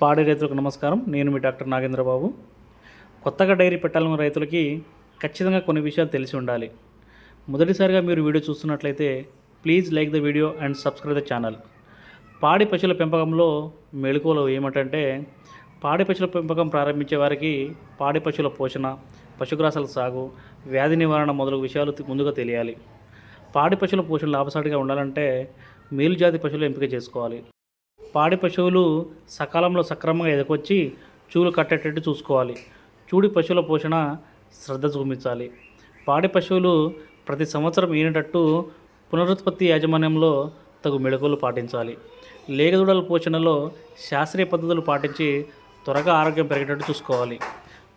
పాడి రైతులకు నమస్కారం. నేను మీ డాక్టర్ నాగేంద్రబాబు. కొత్తగా డైరీ పెట్టాలన్న రైతులకి ఖచ్చితంగా కొన్ని విషయాలు తెలిసి ఉండాలి. మొదటిసారిగా మీరు వీడియో చూస్తున్నట్లయితే please like the video and subscribe the channel. పాడి పశువుల పెంపకంలో మెళుకువలు ఏమిటంటే పాడి పశువుల పెంపకం ప్రారంభించే వారికి పాడి పశువుల పోషణ పశుగ్రాసాల సాగు వ్యాధి నివారణ మొదలగు విషయాలు ముందుగా తెలియాలి. పాడి పశువుల పోషణ లాభసాటిగా ఉండాలంటే మేలు జాతి పశువులు ఎంపిక చేసుకోవాలి. పాడి పశువులు సకాలంలో సక్రమంగా ఎదకొచ్చి చూలు కట్టేటట్టు చూసుకోవాలి. చూడి పశువుల పోషణ శ్రద్ధ చూపించాలి. పాడి పశువులు ప్రతి సంవత్సరం ఈనేటట్టు పునరుత్పత్తి యాజమాన్యంలో తగు మెళకువలు పాటించాలి. లేగదూడల పోషణలో శాస్త్రీయ పద్ధతులు పాటించి త్వరగా ఆరోగ్యం పెరిగేటట్టు చూసుకోవాలి.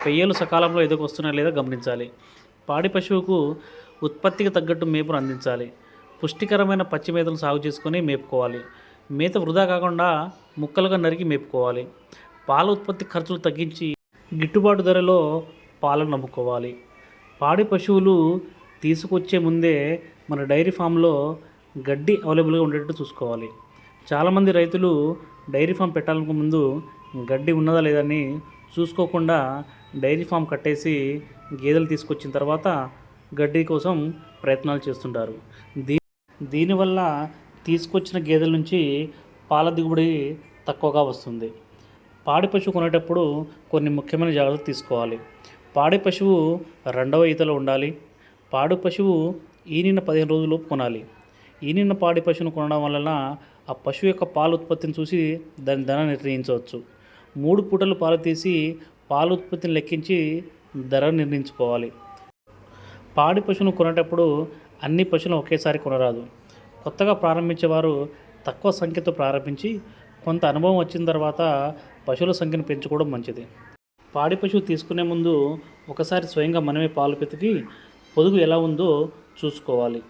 పెయ్యలు సకాలంలో ఎదుకొస్తున్నాయా లేదా గమనించాలి. పాడి పశువుకు ఉత్పత్తికి తగ్గట్టు మేపును అందించాలి. పుష్టికరమైన పచ్చి మేతలు సాగు చేసుకొని మేపుకోవాలి. మేత వృధా కాకుండా ముక్కలుగా నరికి మేపుకోవాలి. పాల ఉత్పత్తి ఖర్చులు తగ్గించి గిట్టుబాటు ధరలో పాలను నమ్ముకోవాలి. పాడి పశువులు తీసుకొచ్చే ముందే మన డైరీ ఫామ్లో గడ్డి అవైలబుల్గా ఉండేటట్టు చూసుకోవాలి. చాలామంది రైతులు డైరీ ఫామ్ పెట్టాలనుకు ముందు గడ్డి ఉన్నదా లేదా అని చూసుకోకుండా డైరీ ఫామ్ కట్టేసి గేదెలు తీసుకొచ్చిన తర్వాత గడ్డి కోసం ప్రయత్నాలు చేస్తుంటారు. దీ దీనివల్ల తీసుకొచ్చిన గేదెల నుంచి పాల దిగుబడి తక్కువగా వస్తుంది. పాడి పశువు కొనేటప్పుడు కొన్ని ముఖ్యమైన జాగ్రత్తలు తీసుకోవాలి. పాడి పశువు రెండవ ఈతలో ఉండాలి. పాడి పశువు ఈనిన పదిహేను రోజులు కొనాలి. ఈనిన పాడి పశువును కొనడం వలన ఆ పశువు యొక్క పాల ఉత్పత్తిని చూసి దాని ధర నిర్ణయించవచ్చు. మూడు పూటలు పాలు తీసి పాల ఉత్పత్తిని లెక్కించి ధర నిర్ణయించుకోవాలి. పాడి పశువును కొనేటప్పుడు అన్ని పశువులను ఒకేసారి కొనరాదు. కొత్తగా ప్రారంభించేవారు తక్కువ సంఖ్యతో ప్రారంభించి కొంత అనుభవం వచ్చిన తర్వాత పశువుల సంఖ్యను పెంచుకోవడం మంచిది. పాడి పశువు తీసుకునే ముందు ఒకసారి స్వయంగా మనమే పాలు పెతికి పొదుగు ఎలా ఉందో చూసుకోవాలి.